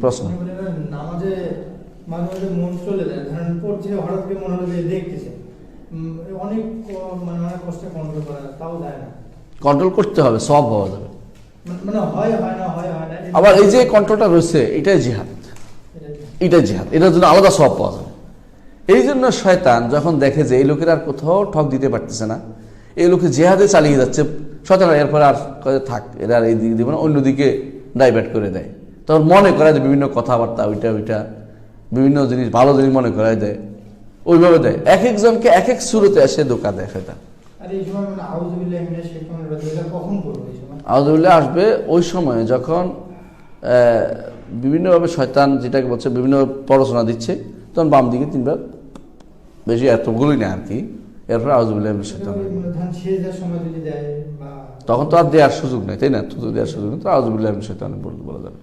প্রশ্ন। নামাজে মাঝে মাঝে মন চলে যায়। ধরেন পড়ছে হঠাৎ করে মনে হলো যে দেখতেছে। অনেক মানে অনেক কষ্টে কন্ট্রোল করা তাও যায় না। কন্ট্রোল করতে হবে সব হওয়া যাবে। মানে- মানে আবার এই যে কন্ট্রোলটা রয়েছে এটাই জিহাদ। এটাই। এটাই জিহাদ। এটার জন্য আলাদা সব পাওয়া যাবে। এই জন্য শয়তান যখন দেখে যে এই লোকের আর কোথাও ঠক দিতে পারতেছে না এই লোকে জেহাদে চালিয়ে যাচ্ছে শয়তান এরপর আর থাক এরা আর এই দিকে দিব না অন্যদিকে ডাইভার্ট করে দেয়। তখন মনে করে দেয় বিভিন্ন কথাবার্তা ওইটা ওইটা। বিভিন্ন জিনিস ভালো জিনিস মনে করায় দেয় ওইভাবে দেয় এক একজনকে এক এক শুরুতে এসে ধোকা দেয় করব এই সময়? আউদুল্লাহ আসবে ওই সময় যখন বিভিন্নভাবে শয়তান যেটাকে বলছে বিভিন্ন পড়াশোনা দিচ্ছে তখন বাম দিকে তিনবার বেশি এতগুলোই না আর কি। এরপর আউদুল্লাহ শৈতান তখন তো আর দেওয়ার সুযোগ নেই তাই না? তো দেওয়ার সুযোগ নেই তো আউদুল্লাহ শৈতান বলা যাবে।